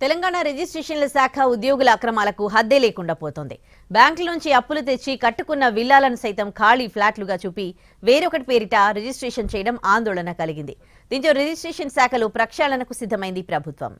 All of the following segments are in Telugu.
తెలంగాణ రిజిస్ట్రేషన్ల శాఖ ఉద్యోగుల అక్రమాలకు హద్దే లేకుండా పోతోంది. బ్యాంకుల నుంచి అప్పులు తెచ్చి కట్టుకున్న విల్లాలను సైతం ఖాళీ ఫ్లాట్లుగా చూపి వేరొకటి పేరిట రిజిస్ట్రేషన్ చేయడం ఆందోళన కలిగింది. దీంతో రిజిస్ట్రేషన్ శాఖలో ప్రక్షాళనకు సిద్ధమైంది ప్రభుత్వం.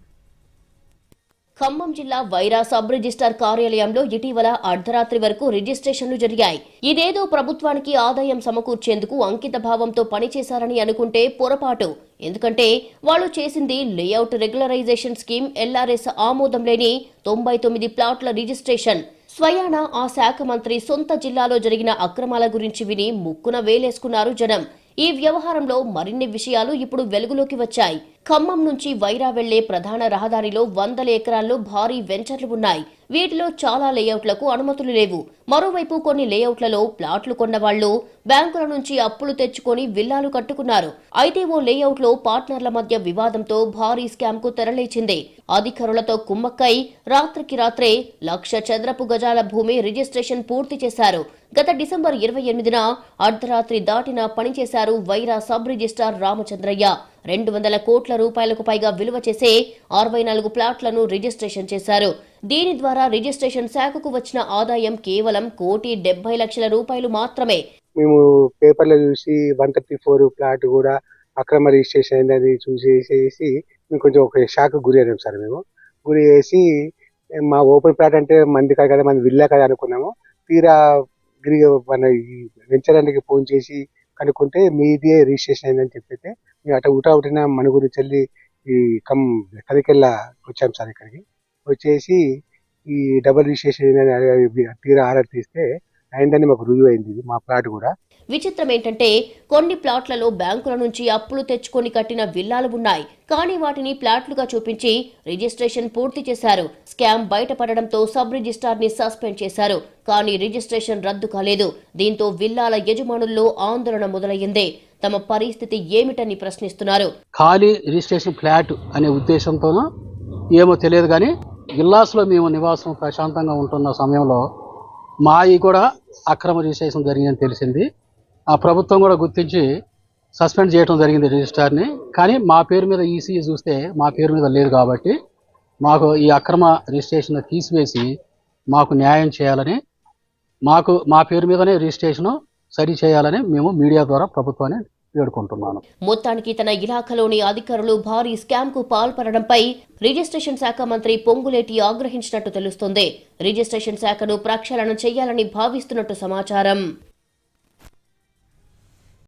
ఖమ్మం జిల్లా వైరా సబ్ రిజిస్టార్ కార్యాలయంలో ఇటీవల అర్ధరాత్రి వరకు రిజిస్ట్రేషన్లు జరిగాయి. ఇదేదో ప్రభుత్వానికి ఆదాయం సమకూర్చేందుకు అంకిత భావంతో పనిచేశారని అనుకుంటే పొరపాటు. ఎందుకంటే వాళ్ళు చేసింది లేఅవుట్ రెగ్యులరైజేషన్ స్కీమ్ ఎల్ఆర్ఎస్ ఆమోదం లేని తొంభై తొమ్మిది ప్లాట్ల రిజిస్ట్రేషన్. స్వయాన ఆ శాఖ మంత్రి సొంత జిల్లాలో జరిగిన అక్రమాల గురించి విని ముక్కున వేలేసుకున్నారు జనం. ఈ వ్యవహారంలో మరిన్ని విషయాలు ఇప్పుడు వెలుగులోకి వచ్చాయి. ఖమ్మం నుంచి వైరా వెళ్ళే ప్రధాన రహదారిలో వందల ఎకరాల్లో భారీ వెంచర్లు ఉన్నాయి. వీటిలో చాలా లేఅవుట్లకు అనుమతులు లేవు. మరోవైపు కొన్ని లేఅవుట్లలో ప్లాట్లు కొన్నవాళ్ళు బ్యాంకుల నుంచి అప్పులు తెచ్చుకొని విల్లాలు కట్టుకున్నారు. అయితే ఓ లేఅవుట్లో పార్ట్నర్ల మధ్య వివాదంతో భారీ స్కామ్కు తెరలేచింది. అధికారులతో కుమ్మక్కై రాత్రికి రాత్రే లక్ష చదరపు గజాల భూమి రిజిస్ట్రేషన్ పూర్తి చేశారు. గత డిసెంబర్ ఇరవై ఎనిమిదిన అర్ధరాత్రి దాటిన పనిచేశారు వైరా సబ్ రిజిస్టార్ రామచంద్రయ్య. రెండు వందల కోట్ల రూపాయలకు పైగా విలువ చేసే అరవై నాలుగు ప్లాట్లను రిజిస్ట్రేషన్ చేశారు. దీని ద్వారా రిజిస్ట్రేషన్ శాఖకు వచ్చిన ఆదాయం కేవలం కోటి డెబ్బై లక్షల రూపాయలు మాత్రమే. మేము పేపర్లో చూసి వన్ థర్టీ ఫోర్ ప్లాట్ కూడా అక్రమ రిజిస్ట్రేషన్ అయిందని చూసేసి మేము కొంచెం ఒక షాక్ గురి అయినాం సార్ మేము. గురి చేసి మా ఓపెన్ ప్లాట్ అంటే మంది కాదు కదా మంది విల్లా కదా అనుకున్నాము. తీరా గిరి మన వెంచరానికి ఫోన్ చేసి కనుక్కుంటే మీదే రిజిస్ట్రేషన్ అయిందని చెప్పితే అటు ఊటా ఉటిన మన చెల్లి ఈ కమ్ కదికెళ్ళ వచ్చాం సార్ ఇక్కడికి. వచ్చేసి ఈ డబల్ రిజిస్ట్రేషన్ తీరా ఆర్డర్ తీస్తే అయిందని మాకు రుజువు అయింది మా ప్లాట్ కూడా. విచిత్రం ఏంటంటే కొన్ని ప్లాట్లలో బ్యాంకుల నుంచి అప్పులు తెచ్చుకొని కట్టిన విల్లాలు ఉన్నాయి. కానీ వాటిని ప్లాట్లుగా చూపించి రిజిస్ట్రేషన్ పూర్తి చేశారు. స్కామ్ బయటపడడంతో సబ్ రిజిస్ట్రార్ని సస్పెండ్ చేశారు. కానీ రిజిస్ట్రేషన్ రద్దు కాలేదు. దీంతో విల్లాల యజమానుల్లో ఆందోళన మొదలయ్యింది. తమ పరిస్థితి ఏమిటని ప్రశ్నిస్తున్నారు. ఖాళీ రిజిస్ట్రేషన్ ఫ్లాట్ అనే ఉద్దేశంతోనూ ఏమో తెలియదు కానీ విల్లాస్లో మేము నివాసం ప్రశాంతంగా ఉంటున్న సమయంలో మాయి కూడా అక్రమ రిజిస్ట్రేషన్ జరిగిందని తెలిసింది. ఆ ప్రభుత్వం కూడా గుర్తించి సస్పెండ్ చేయడం జరిగింది రిజిస్ట్రార్ని. కానీ మా పేరు మీద ఈసీ చూస్తే మా పేరు మీద లేదు కాబట్టి మాకు ఈ అక్రమ రిజిస్ట్రేషన్ తీసివేసి మాకు న్యాయం చేయాలని మాకు మా పేరు మీదనే రిజిస్ట్రేషను సరి చేయాలని మేము మీడియా ద్వారా ప్రభుత్వాన్ని వేడుకుంటున్నాను. మొత్తానికి తన ఇలాఖలోని అధికారులు భారీ స్కామ్కు పాల్పడడంపై రిజిస్ట్రేషన్ శాఖ మంత్రి పొంగులేటి ఆగ్రహించినట్టు తెలుస్తోంది. రిజిస్ట్రేషన్ శాఖను ప్రక్షాళన చేయాలని భావిస్తున్నట్టు సమాచారం.